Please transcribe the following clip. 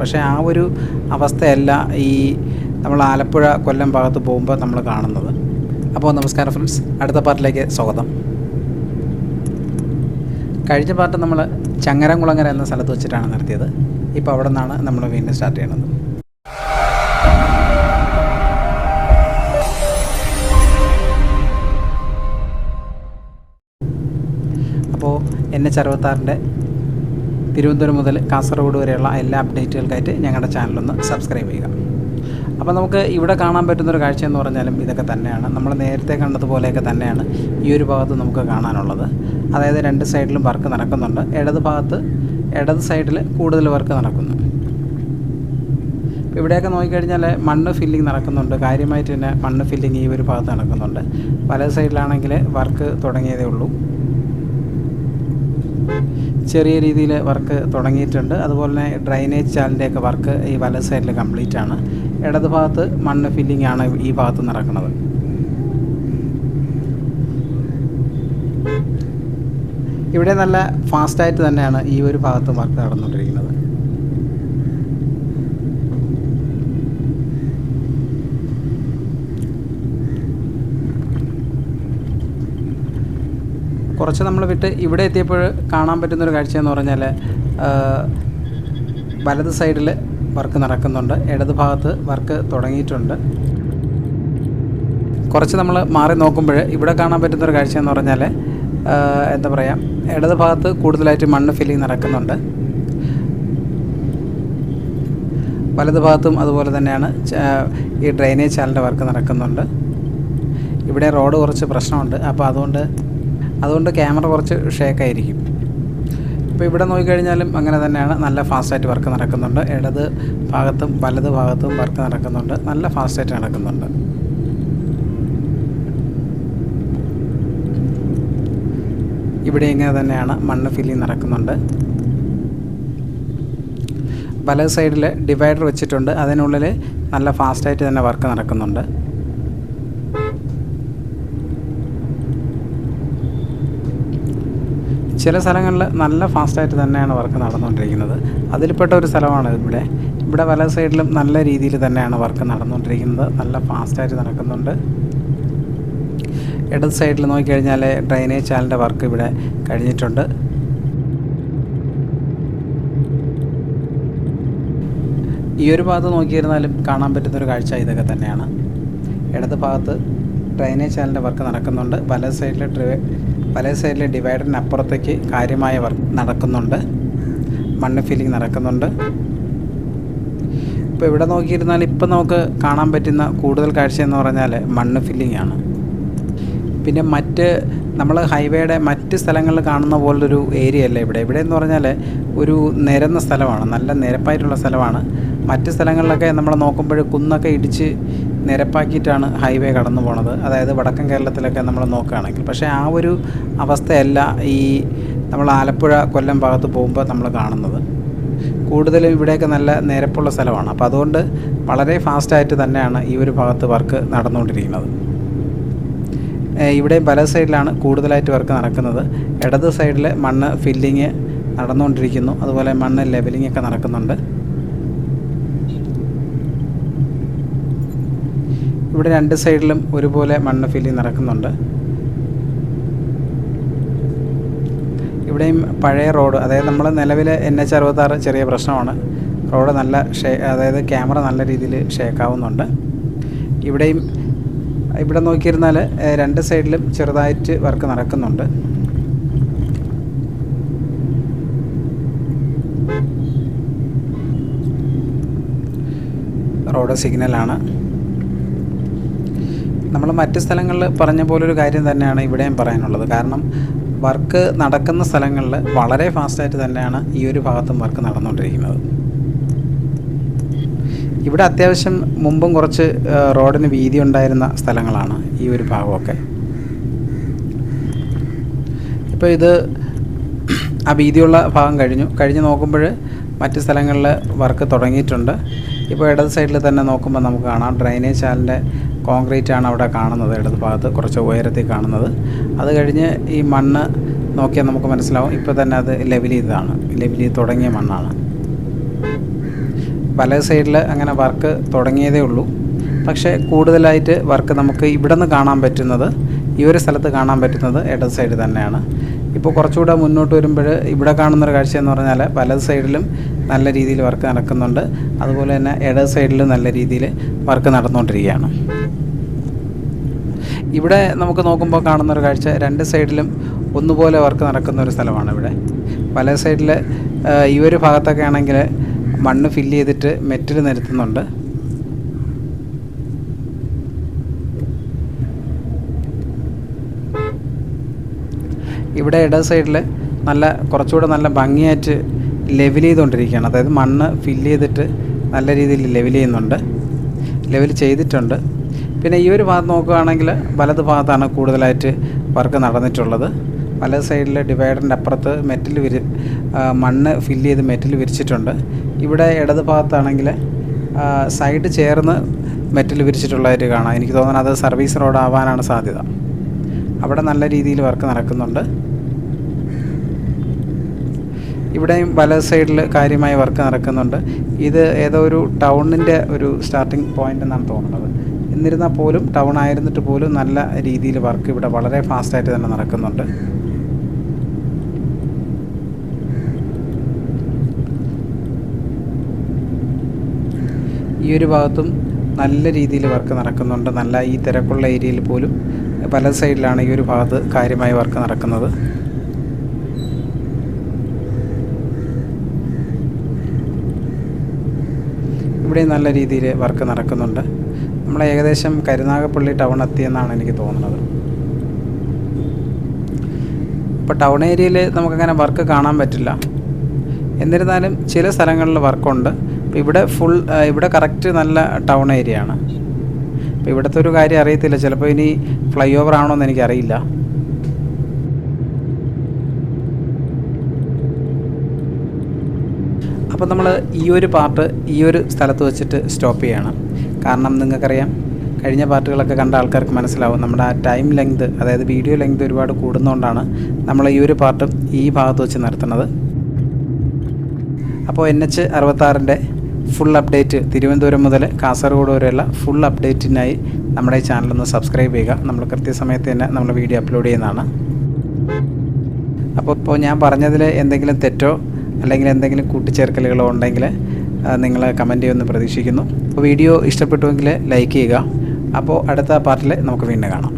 പക്ഷേ ആ ഒരു അവസ്ഥയല്ല ഈ നമ്മൾ ആലപ്പുഴ കൊല്ലം ഭാഗത്ത് പോകുമ്പോൾ നമ്മൾ കാണുന്നത്. അപ്പോൾ നമസ്കാരം ഫ്രണ്ട്സ് അടുത്ത പാർട്ടിലേക്ക് സ്വാഗതം. കഴിഞ്ഞ പാർട്ട് നമ്മൾ ചങ്ങരംകുളങ്ങര എന്ന സ്ഥലത്ത് വെച്ചിട്ടാണ് നടത്തിയത്. ഇപ്പോൾ അവിടെ നിന്നാണ് നമ്മൾ വീണ്ടും സ്റ്റാർട്ട് ചെയ്യണത് അപ്പോൾ എൻ എച്ച് അറുപത്താറിന്റെ തിരുവനന്തപുരം മുതൽ കാസർഗോഡ് വരെയുള്ള എല്ലാ അപ്ഡേറ്റുകൾക്കായിട്ട് ഞങ്ങളുടെ ചാനലൊന്ന് സബ്സ്ക്രൈബ് ചെയ്യുക. അപ്പോൾ നമുക്ക് ഇവിടെ കാണാൻ പറ്റുന്നൊരു കാഴ്ച എന്ന് പറഞ്ഞാലും ഇതൊക്കെ തന്നെയാണ്. നമ്മൾ നേരത്തെ കണ്ടതുപോലെയൊക്കെ തന്നെയാണ് ഈ ഒരു ഭാഗത്ത് നമുക്ക് കാണാനുള്ളത്. അതായത് രണ്ട് സൈഡിലും വർക്ക് നടക്കുന്നുണ്ട്. ഇടത് ഭാഗത്ത് ഇടത് സൈഡിൽ കൂടുതൽ വർക്ക് നടക്കുന്നു. ഇവിടെയൊക്കെ നോക്കിക്കഴിഞ്ഞാൽ മണ്ണ് ഫില്ലിംഗ് നടക്കുന്നുണ്ട്. കാര്യമായിട്ട് തന്നെ മണ്ണ് ഫില്ലിംഗ് ഈ ഒരു ഭാഗത്ത് നടക്കുന്നുണ്ട്. പല സൈഡിലാണെങ്കിൽ വർക്ക് തുടങ്ങിയതേ ഉള്ളൂ. ചെറിയ രീതിയിൽ വർക്ക് തുടങ്ങിയിട്ടുണ്ട്. അതുപോലെ തന്നെ ഡ്രൈനേജ് ചാലിന്റെയൊക്കെ വർക്ക് ഈ വല സൈഡിൽ കംപ്ലീറ്റ് ആണ്. ഇടത് ഭാഗത്ത് മണ്ണ് ഫില്ലിംഗ് ആണ് ഈ ഭാഗത്ത് നടക്കുന്നത്. ഇവിടെ നല്ല ഫാസ്റ്റായിട്ട് തന്നെയാണ് ഈ ഒരു ഭാഗത്ത് വർക്ക് നടന്നുകൊണ്ടിരിക്കുന്നത്. കുറച്ച് നമ്മൾ വിട്ട് ഇവിടെ എത്തിയപ്പോൾ കാണാൻ പറ്റുന്നൊരു കാഴ്ചയെന്ന് പറഞ്ഞാൽ വലത് സൈഡിൽ വർക്ക് നടക്കുന്നുണ്ട്. ഇടത് ഭാഗത്ത് വർക്ക് തുടങ്ങിയിട്ടുണ്ട്. കുറച്ച് നമ്മൾ മാറി നോക്കുമ്പോൾ ഇവിടെ കാണാൻ പറ്റുന്നൊരു കാഴ്ച എന്ന് പറഞ്ഞാൽ എന്താ പറയുക ഇടത് ഭാഗത്ത് കൂടുതലായിട്ട് മണ്ണ് ഫില്ലിങ് നടക്കുന്നുണ്ട്. വലത് ഭാഗത്തും അതുപോലെ തന്നെയാണ് ഈ ഡ്രെയിനേജ് ചാലിന്റെ വർക്ക് നടക്കുന്നുണ്ട്. ഇവിടെ റോഡ് കുറച്ച് പ്രശ്നമുണ്ട്. അപ്പോൾ അതുകൊണ്ട് അതുകൊണ്ട് ക്യാമറ കുറച്ച് ഷേക്കായിരിക്കും. ഇപ്പോൾ ഇവിടെ നോക്കിക്കഴിഞ്ഞാലും അങ്ങനെ തന്നെയാണ്. നല്ല ഫാസ്റ്റായിട്ട് വർക്ക് നടക്കുന്നുണ്ട്. ഇടത് ഭാഗത്തും വലത് ഭാഗത്തും വർക്ക് നടക്കുന്നുണ്ട്. നല്ല ഫാസ്റ്റായിട്ട് നടക്കുന്നുണ്ട്. ഇവിടെ ഇങ്ങനെ തന്നെയാണ് മണ്ണ് ഫില്ലിങ് നടക്കുന്നുണ്ട്. വലത് സൈഡിൽ ഡിവൈഡർ വെച്ചിട്ടുണ്ട്. അതിനുള്ളിൽ നല്ല ഫാസ്റ്റായിട്ട് തന്നെ വർക്ക് നടക്കുന്നുണ്ട്. ചില സ്ഥലങ്ങളിൽ നല്ല ഫാസ്റ്റായിട്ട് തന്നെയാണ് വർക്ക് നടന്നുകൊണ്ടിരിക്കുന്നത്. അതിൽപ്പെട്ട ഒരു സ്ഥലമാണ് ഇവിടെ. ഇവിടെ പല സൈഡിലും നല്ല രീതിയിൽ തന്നെയാണ് വർക്ക് നടന്നുകൊണ്ടിരിക്കുന്നത്. നല്ല ഫാസ്റ്റായിട്ട് നടക്കുന്നുണ്ട്. ഇടത് സൈഡിൽ നോക്കിക്കഴിഞ്ഞാൽ ഡ്രൈനേജ് ചാലിന്റെ വർക്ക് ഇവിടെ കഴിഞ്ഞിട്ടുണ്ട്. ഈ ഒരു ഭാഗത്ത് നോക്കിയിരുന്നാലും കാണാൻ പറ്റുന്നൊരു കാഴ്ച ഇതൊക്കെ തന്നെയാണ്. ഇടത് ഭാഗത്ത് ഡ്രൈനേജ് ചാനലിന്റെ വർക്ക് നടക്കുന്നുണ്ട്. വല സൈഡിൽ വല സൈഡിലെ ഡിവൈഡറിന് അപ്പുറത്തേക്ക് കാര്യമായ വർക്ക് നടക്കുന്നുണ്ട്. മണ്ണ് ഫില്ലിങ് നടക്കുന്നുണ്ട്. ഇപ്പോൾ ഇവിടെ നോക്കിയിരുന്നാൽ ഇപ്പം നമുക്ക് കാണാൻ പറ്റുന്ന കൂടുതൽ കാഴ്ച എന്ന് പറഞ്ഞാൽ മണ്ണ് ഫില്ലിംഗ് ആണ്. പിന്നെ മറ്റ് നമ്മൾ ഹൈവേയുടെ മറ്റ് സ്ഥലങ്ങളിൽ കാണുന്ന പോലൊരു ഏരിയ അല്ല ഇവിടെ. ഇവിടെ എന്ന് പറഞ്ഞാൽ ഒരു നിരന്ന സ്ഥലമാണ്. നല്ല നിരപ്പായിട്ടുള്ള സ്ഥലമാണ്. മറ്റ് സ്ഥലങ്ങളിലൊക്കെ നമ്മൾ നോക്കുമ്പോൾ കുന്നൊക്കെ ഇടിച്ച് നിരപ്പാക്കിയിട്ടാണ് ഹൈവേ കടന്നു പോണത്. അതായത് വടക്കൻ കേരളത്തിലൊക്കെ നമ്മൾ നോക്കുകയാണെങ്കിൽ. പക്ഷേ ആ ഒരു അവസ്ഥയല്ല ഈ നമ്മൾ ആലപ്പുഴ കൊല്ലം ഭാഗത്ത് പോകുമ്പോൾ നമ്മൾ കാണുന്നത്. കൂടുതലും ഇവിടെയൊക്കെ നല്ല നിരപ്പുള്ള സ്ഥലമാണ്. അപ്പോൾ അതുകൊണ്ട് വളരെ ഫാസ്റ്റായിട്ട് തന്നെയാണ് ഈ ഒരു ഭാഗത്ത് വർക്ക് നടന്നുകൊണ്ടിരിക്കുന്നത്. ഇവിടെ വലത് സൈഡിലാണ് കൂടുതലായിട്ട് വർക്ക് നടക്കുന്നത്. ഇടത് സൈഡിൽ മണ്ണ് ഫില്ലിങ് നടന്നുകൊണ്ടിരിക്കുന്നു. അതുപോലെ മണ്ണ് ലെവലിംഗ് ഒക്കെ നടക്കുന്നുണ്ട്. ഇവിടെ രണ്ട് സൈഡിലും ഒരുപോലെ മണ്ണ് ഫില്ലിങ് നടക്കുന്നുണ്ട്. ഇവിടെയും പഴയ റോഡ് അതായത് നമ്മൾ നിലവിൽ എൻ എച്ച് അറുപത്താറ് ചെറിയ പ്രശ്നമാണ്. റോഡ് നല്ല ഷേ അതായത് ക്യാമറ നല്ല രീതിയിൽ ഷേക്കാവുന്നുണ്ട്. ഇവിടെയും ഇവിടെ നോക്കിയിരുന്നാൽ രണ്ട് സൈഡിലും ചെറുതായിട്ട് വർക്ക് നടക്കുന്നുണ്ട്. റോഡ് സിഗ്നലാണ്. നമ്മൾ മറ്റ് സ്ഥലങ്ങളിൽ പറഞ്ഞ പോലൊരു കാര്യം തന്നെയാണ് ഇവിടെയും പറയാനുള്ളത്. കാരണം വർക്ക് നടക്കുന്ന സ്ഥലങ്ങളിൽ വളരെ ഫാസ്റ്റായിട്ട് തന്നെയാണ് ഈ ഒരു ഭാഗത്തും വർക്ക് നടന്നുകൊണ്ടിരിക്കുന്നത്. ഇവിടെ അത്യാവശ്യം മുമ്പും കുറച്ച് റോഡിന് വീതി ഉണ്ടായിരുന്ന സ്ഥലങ്ങളാണ് ഈ ഒരു ഭാഗമൊക്കെ. ഇപ്പോൾ ഇത് ആ വീതിയുള്ള ഭാഗം കഴിഞ്ഞു. കഴിഞ്ഞ് നോക്കുമ്പോൾ മറ്റ് സ്ഥലങ്ങളിൽ വർക്ക് തുടങ്ങിയിട്ടുണ്ട്. ഇപ്പോൾ ഇടത് സൈഡിൽ തന്നെ നോക്കുമ്പോൾ നമുക്ക് കാണാം. ഡ്രൈനേജ് ചാലിന്റെ കോൺക്രീറ്റ് ആണ് അവിടെ കാണുന്നത്. ഇടത് ഭാഗത്ത് കുറച്ച് ഉയരത്തിൽ കാണുന്നത്. അത് കഴിഞ്ഞ് ഈ മണ്ണ് നോക്കിയാൽ നമുക്ക് മനസ്സിലാവും. ഇപ്പോൾ തന്നെ അത് ലെവൽ ചെയ്തതാണ്. ലെവലി തുടങ്ങിയ മണ്ണാണ്. പല സൈഡിൽ അങ്ങനെ വർക്ക് തുടങ്ങിയതേ ഉള്ളൂ. പക്ഷേ കൂടുതലായിട്ട് വർക്ക് നമുക്ക് ഇവിടെ നിന്ന് കാണാൻ പറ്റുന്നത് ഈ ഒരു സ്ഥലത്ത് കാണാൻ പറ്റുന്നത് ഇടത് സൈഡ് തന്നെയാണ്. ഇപ്പോൾ കുറച്ചുകൂടെ മുന്നോട്ട് വരുമ്പോൾ ഇവിടെ കാണുന്നൊരു കാഴ്ച എന്ന് പറഞ്ഞാൽ വലത് സൈഡിലും നല്ല രീതിയിൽ വർക്ക് നടക്കുന്നുണ്ട്. അതുപോലെ തന്നെ ഇട സൈഡിലും നല്ല രീതിയിൽ വർക്ക് നടന്നുകൊണ്ടിരിക്കുകയാണ്. ഇവിടെ നമുക്ക് നോക്കുമ്പോൾ കാണുന്ന ഒരു കാഴ്ച രണ്ട് സൈഡിലും ഒന്നുപോലെ വർക്ക് നടക്കുന്ന ഒരു സ്ഥലമാണ് ഇവിടെ. പല സൈഡിൽ ഈ ഒരു ഭാഗത്തൊക്കെ ആണെങ്കിൽ മണ്ണ് ഫില്ല് ചെയ്തിട്ട് മെറ്റൽ നിരത്തുന്നുണ്ട്. ഇവിടെ ഇട സൈഡിൽ നല്ല കുറച്ചുകൂടെ നല്ല ഭംഗിയായിട്ട് ലെവൽ ചെയ്തുകൊണ്ടിരിക്കുകയാണ്. അതായത് മണ്ണ് ഫില്ല് ചെയ്തിട്ട് നല്ല രീതിയിൽ ലെവൽ ചെയ്യുന്നുണ്ട്. ലെവൽ ചെയ്തിട്ടുണ്ട്. പിന്നെ ഈ ഒരു ഭാഗത്ത് നോക്കുകയാണെങ്കിൽ വലത് ഭാഗത്താണ് കൂടുതലായിട്ട് വർക്ക് നടന്നിട്ടുള്ളത്. പല സൈഡിൽ ഡിവൈഡറിന്റെ അപ്പുറത്ത് മെറ്റൽ വിരി മണ്ണ് ഫില്ല് ചെയ്ത് മെറ്റൽ വിരിച്ചിട്ടുണ്ട്. ഇവിടെ ഇടത് ഭാഗത്താണെങ്കിൽ സൈഡ് ചേർന്ന് മെറ്റൽ വിരിച്ചിട്ടുള്ളതായിട്ട് കാണാം. എനിക്ക് തോന്നുന്നത് അത് സർവീസ് റോഡ് ആവാനാണ് സാധ്യത. അവിടെ നല്ല രീതിയിൽ വർക്ക് നടക്കുന്നുണ്ട്. ഇവിടെയും വലത് സൈഡിൽ കാര്യമായ വർക്ക് നടക്കുന്നുണ്ട്. ഇത് ഏതോ ഒരു ടൗണിന്റെ ഒരു സ്റ്റാർട്ടിംഗ് പോയിന്റ് എന്നാണ് തോന്നുന്നത്. എന്നിരുന്നാൽ പോലും ടൗൺ ആയിരുന്നിട്ട് പോലും നല്ല രീതിയിൽ വർക്ക് ഇവിടെ വളരെ ഫാസ്റ്റായിട്ട് തന്നെ നടക്കുന്നുണ്ട്. ഈ ഒരു ഭാഗത്തും നല്ല രീതിയിൽ വർക്ക് നടക്കുന്നുണ്ട്. നല്ല ഈ തിരക്കുള്ള ഏരിയയിൽ പോലും പല സൈഡിലാണ് ഈ ഒരു ഭാഗത്ത് കാര്യമായി വർക്ക് നടക്കുന്നത്. ഇവിടെ നല്ല രീതിയിൽ വർക്ക് നടക്കുന്നുണ്ട്. നമ്മൾ ഏകദേശം കരുനാഗപ്പള്ളി ടൗൺ എത്തിയെന്നാണ് എനിക്ക് തോന്നുന്നത്. ഇപ്പോൾ ടൗൺ ഏരിയയിൽ നമുക്കങ്ങനെ വർക്ക് കാണാൻ പറ്റില്ല. എന്നിരുന്നാലും ചില സ്ഥലങ്ങളിൽ വർക്കുണ്ട്. അപ്പോൾ ഇവിടെ ഫുൾ ഇവിടെ കറക്റ്റ് നല്ല ടൗൺ ഏരിയ ആണ്. അപ്പോൾ ഇവിടുത്തെ ഒരു കാര്യം അറിയത്തില്ല. ചിലപ്പോൾ ഇനി ഫ്ലൈ ഓവർ ആണോ എന്ന് എനിക്കറിയില്ല. അപ്പോൾ നമ്മൾ ഈ ഒരു പാർട്ട് ഈ ഒരു സ്ഥലത്ത് വെച്ചിട്ട് സ്റ്റോപ്പ് ചെയ്യണം. കാരണം നിങ്ങൾക്കറിയാം കഴിഞ്ഞ പാർട്ടുകളൊക്കെ കണ്ട ആൾക്കാർക്ക് മനസ്സിലാവും നമ്മുടെ ആ ടൈം ലെങ്ത് അതായത് വീഡിയോ ലെങ്ത് ഒരുപാട് കൂടുന്നതുകൊണ്ടാണ് നമ്മൾ ഈ ഒരു പാർട്ടും ഈ ഭാഗത്ത് വെച്ച് നിർത്തുന്നത്. അപ്പോൾ എൻ എച്ച് അറുപത്താറിന്റെ ഫുൾ അപ്ഡേറ്റ് തിരുവനന്തപുരം മുതൽ കാസർഗോഡ് വരെയുള്ള ഫുൾ അപ്ഡേറ്റിനായി നമ്മുടെ ഈ ചാനലൊന്ന് സബ്സ്ക്രൈബ് ചെയ്യുക. നമ്മൾ കൃത്യസമയത്ത് തന്നെ നമ്മൾ വീഡിയോ അപ്ലോഡ് ചെയ്യുന്നതാണ്. അപ്പോൾ ഇപ്പോൾ ഞാൻ പറഞ്ഞതിൽ എന്തെങ്കിലും തെറ്റോ അല്ലെങ്കിൽ എന്തെങ്കിലും കൂട്ടിച്ചേർക്കലുകളോ ഉണ്ടെങ്കിൽ നിങ്ങൾ കമന്റ് ചെയ്യുമെന്ന് പ്രതീക്ഷിക്കുന്നു. അപ്പോൾ വീഡിയോ ഇഷ്ടപ്പെട്ടുവെങ്കിൽ ലൈക്ക് ചെയ്യുക. അപ്പോൾ അടുത്ത പാർട്ടിൽ നമുക്ക് വീണ്ടും കാണാം.